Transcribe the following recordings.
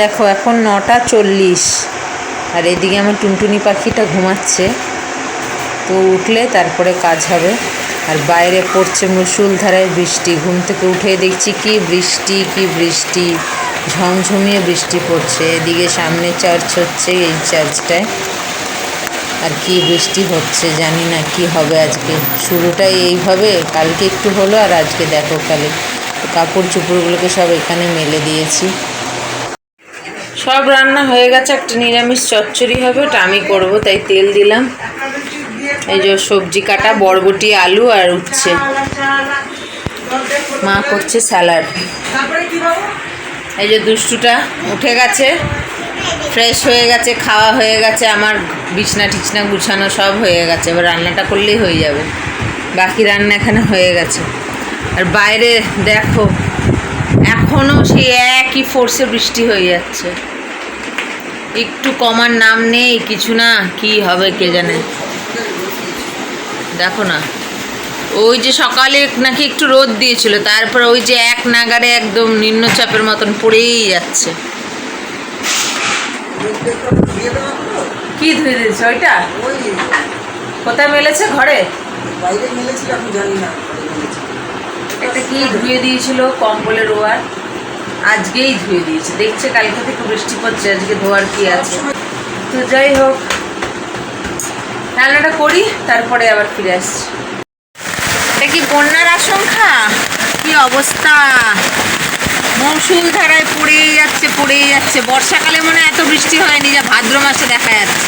দেখো এখন নটা চল্লিশ আর এদিকে আমার টুনটুনি পাখিটা ঘুমাচ্ছে তো উঠলে তারপরে কাজ হবে আর বাইরে পড়ছে মুসুলধারায় বৃষ্টি ঘুম থেকে উঠে দেখছি কি বৃষ্টি কি বৃষ্টি ঝমঝমিয়ে বৃষ্টি পড়ছে এদিকে সামনে চার্চ হচ্ছে এই চার্চটায় আর কি বৃষ্টি হচ্ছে জানি না কি হবে আজকে শুরুটাই এইভাবে কালকে একটু হলো আর আজকে দেখো কালে কাপড় চুপড়গুলোকে সব এখানে মেলে দিয়েছি সব রান্না হয়ে গেছে একটা নিরামিষ চচ্চড়ি হবে ওটা আমি করবো তাই তেল দিলাম এই যে সবজি কাটা বরবটি আলু আর উচ্ছে মা করছে স্যালাড এই যে দুষ্টুটা উঠে গেছে ফ্রেশ হয়ে গেছে খাওয়া হয়ে গেছে আমার বিছনা টিছনা গুছানো সব হয়ে গেছে এবার রান্নাটা করলেই হয়ে যাবে বাকি রান্না এখানে হয়ে গেছে আর বাইরে দেখো এখনও সেই একই ফোর্সে বৃষ্টি হয়ে যাচ্ছে একটু কমার নাম নেই কিছু না কি হবে কে জানে দেখো না ওই যে সকালে নাকি একটু রোদ দিয়েছিল তারপর ওই যে এক নাগারে একদম নিম্নচাপের মতন পড়েই যাচ্ছে কি ধুয়ে দিয়েছে ওইটা কোথায় মেলেছে ঘরে বাইরে মেলেছিল আমি জানি না এটা কি ধুয়ে দিয়েছিল কম্বলের ওয়ার আজকেই ধুয়ে দিয়েছে দেখছে কালকে থেকে বৃষ্টি পড়ছে আজকে ধোয়ার কি আছে তো যাই হোক রান্নাটা করি তারপরে আবার ফিরে আসছি এটা কি বন্যার আশঙ্কা কি অবস্থা মৌসুম ধারায় পড়েই যাচ্ছে পড়েই যাচ্ছে বর্ষাকালে মনে এত বৃষ্টি হয়নি যা ভাদ্র মাসে দেখা যাচ্ছে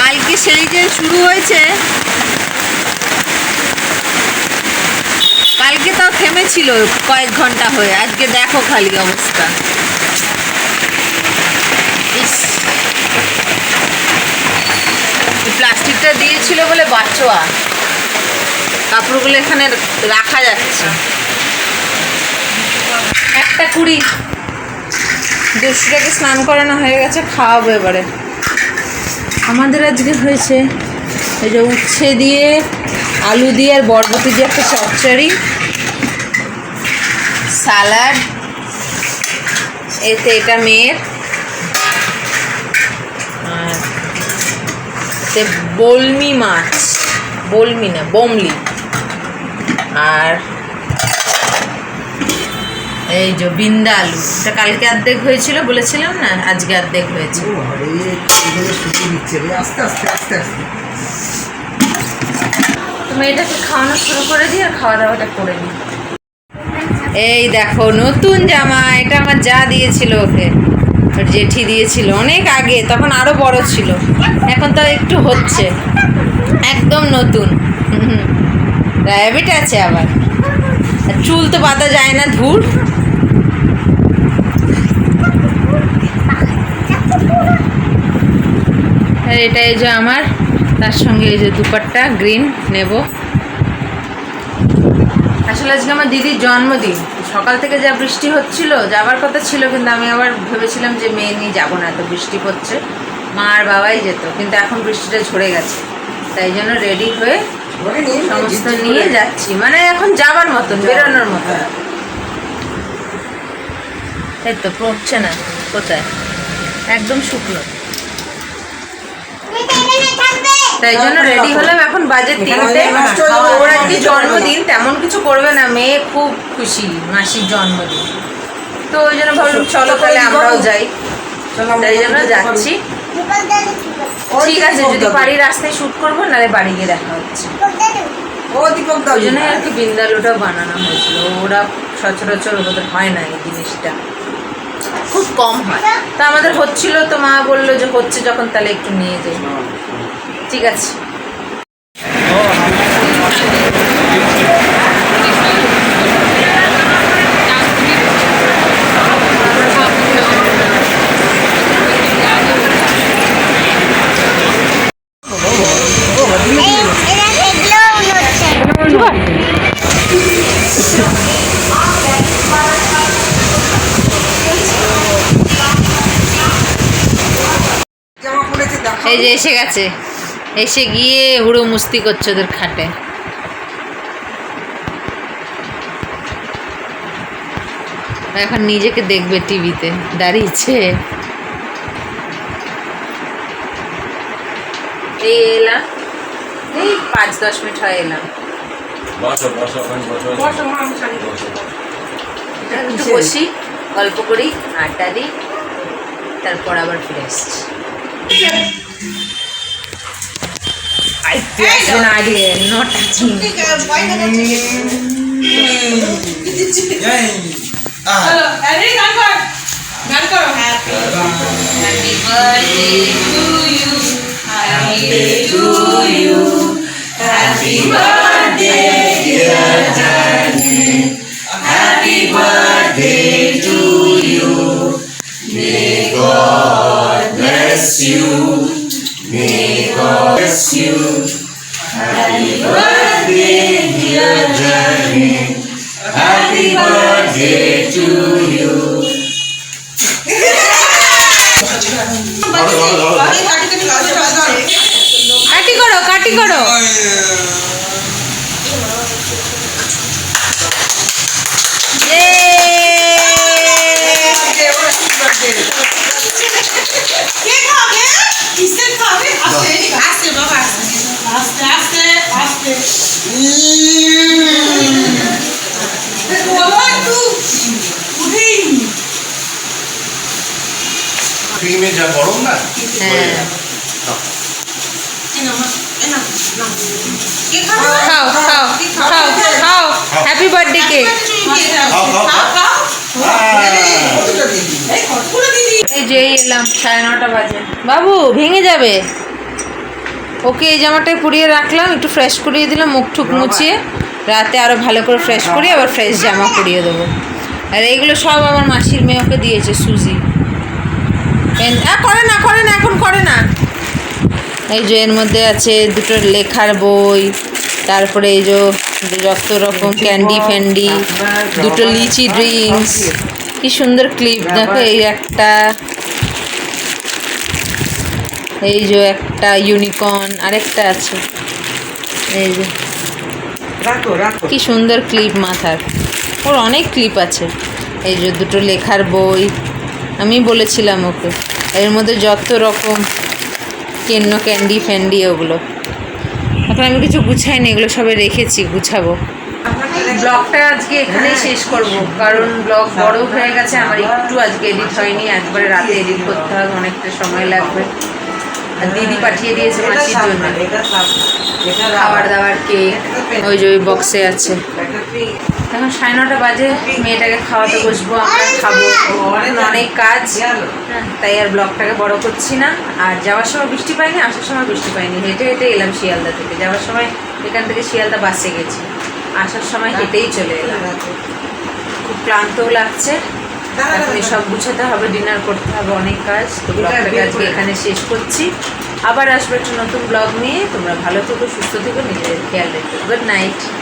কালকে সেই যে শুরু হয়েছে কালকে তাও থেমেছিল কয়েক ঘন্টা হয়ে আজকে দেখো খালি অবস্থা প্লাস্টিকটা দিয়েছিল বলে বাচ্চোয়া কাপড়গুলো এখানে রাখা যাচ্ছে একটা কুড়ি দুশোটাকে স্নান করানো হয়ে গেছে খাওয়াবো এবারে আমাদের আজকে হয়েছে এই যে উচ্ছে দিয়ে আলু দিয়ে আর বরবটি দিয়ে একটা চচ্চড়ি সালাড এতে এটা মেয়ের আর বলমি মাছ বলমি না বমলি আর এই যে বিন্দা আলু এটা কালকে অর্ধেক হয়েছিল বলেছিলাম না আজকে অর্ধেক হয়েছে তুমি এটাকে খাওয়ানো শুরু করে দিই আর খাওয়া দাওয়াটা করে দিই এই দেখো নতুন জামা এটা আমার যা দিয়েছিল ওকে তোর জেঠি দিয়েছিল অনেক আগে তখন আরও বড় ছিল এখন তো একটু হচ্ছে একদম নতুন ডায়াবেট আছে আবার চুল তো পাতা যায় না ধূর এটা এই যে আমার তার সঙ্গে এই যে দুপাট্টা গ্রিন নেব আসলে আজকে আমার দিদির জন্মদিন সকাল থেকে যা বৃষ্টি হচ্ছিল যাওয়ার কথা ছিল কিন্তু আমি আবার ভেবেছিলাম যে মেয়ে নিয়ে যাবো না তো বৃষ্টি পড়ছে মা আর বাবাই যেত কিন্তু এখন বৃষ্টিটা ঝরে গেছে তাই জন্য রেডি হয়ে সমস্ত নিয়ে যাচ্ছি মানে এখন যাবার মতন বেরোনোর মতন হ্যাঁ। এই তো পড়ছে না কোথায় একদম শুকনো তাই জন্য রেডি হলাম এখন বাজে তিনটে ওর আজকে জন্মদিন তেমন কিছু করবে না মেয়ে খুব খুশি মাসির জন্মদিন তো ওই জন্য ভাবলাম চলো তাহলে আমরাও যাই তাই জন্য যাচ্ছি ঠিক আছে যদি বাড়ির রাস্তায় শ্যুট করবো নাহলে বাড়ি গিয়ে দেখা হচ্ছে ও দীপক দা ওই জন্যই আর কি বিন্দালুটা বানানো হয়েছিল ওরা সচরাচর ওদের হয় না এই জিনিসটা খুব কম হয় তা আমাদের হচ্ছিল তো মা বললো যে হচ্ছে যখন তাহলে একটু নিয়ে যাই হ্যাঁ, হ্যাঁ। ঠিক আছে এই যে এসে গেছে এসে গিয়ে হুড়ো মুস্তি করছে ওদের খাটে এখন নিজেকে দেখবে টিভিতে দাঁড়িয়েছে এই এলাম এই পাঁচ দশ মিনিট হয়ে এলাম একটু বসি গল্প করি আড্ডা দিই তারপর আবার ফিরে এসছি That's an idea, not touching. Happy birthday to you. Happy to you. Happy birthday, dear Danny. Happy birthday to you. May God bless you. May rescued. Happy birthday, dear Johnny. Happy birthday to you. কাটি করো কাটি করো birthday cake হ্যাঁ। এই এলাম সাড়ে নটা বাজে বাবু ভেঙে যাবে ওকে এই জামাটাই পুড়িয়ে রাখলাম একটু ফ্রেশ করিয়ে দিলাম মুখ ঠুক মুছিয়ে রাতে আরও ভালো করে ফ্রেশ করিয়ে আবার ফ্রেশ জামা পুড়িয়ে দেবো আর এইগুলো সব আমার মাসির মেয়ে ওকে দিয়েছে সুজি করে না করে না এখন করে না এই যে এর মধ্যে আছে দুটো লেখার বই তারপরে এই যে যত রকম ক্যান্ডি ফ্যান্ডি দুটো লিচি ড্রিঙ্কস কি সুন্দর ক্লিপ দেখো এই একটা এই যে একটা ইউনিকর্ন আরেকটা আছে এই যে কি সুন্দর ক্লিপ মাথার ওর অনেক ক্লিপ আছে এই যে দুটো লেখার বই আমি বলেছিলাম ওকে এর মধ্যে যত রকম কেন্ন ক্যান্ডি ফ্যান্ডি ওগুলো এখন আমি কিছু গুছাইনি এগুলো সবাই রেখেছি গুছাবো ব্লগটা আজকে এখানেই হ্যাঁ। শেষ করব কারণ ব্লগ বড় হয়ে গেছে আমার একটু আজকে এডিট হয়নি একবারে রাতে এডিট করতে হবে অনেকটা সময় লাগবে দিদি পাঠিয়ে দিয়েছে মাসির জন্য খাবার দাবার কেক ওই যে ওই বক্সে আছে এখন সাড়ে নটা বাজে মেয়েটাকে খাওয়াতে বসবো আমরা খাবো অনেক কাজ হ্যাঁ, তাই আর ব্লকটাকে বড় করছি না আর যাওয়ার সময় বৃষ্টি পাইনি আসার সময় বৃষ্টি পাইনি হেঁটে হেঁটে এলাম শিয়ালদা থেকে যাওয়ার সময় এখান থেকে শিয়ালদা বাসে গেছি আসার সময় হ্যাঁ। হেঁটেই চলে এলাম খুব ক্লান্তও লাগছে এখনই সব গুছাতে হবে ডিনার করতে হবে অনেক কাজ তো ব্লগটাকে আজকে এখানে শেষ করছি আবার আসবে একটা নতুন ব্লগ নিয়ে তোমরা ভালো থেকো সুস্থ থেকো নিজেদের খেয়াল রেখো গুড নাইট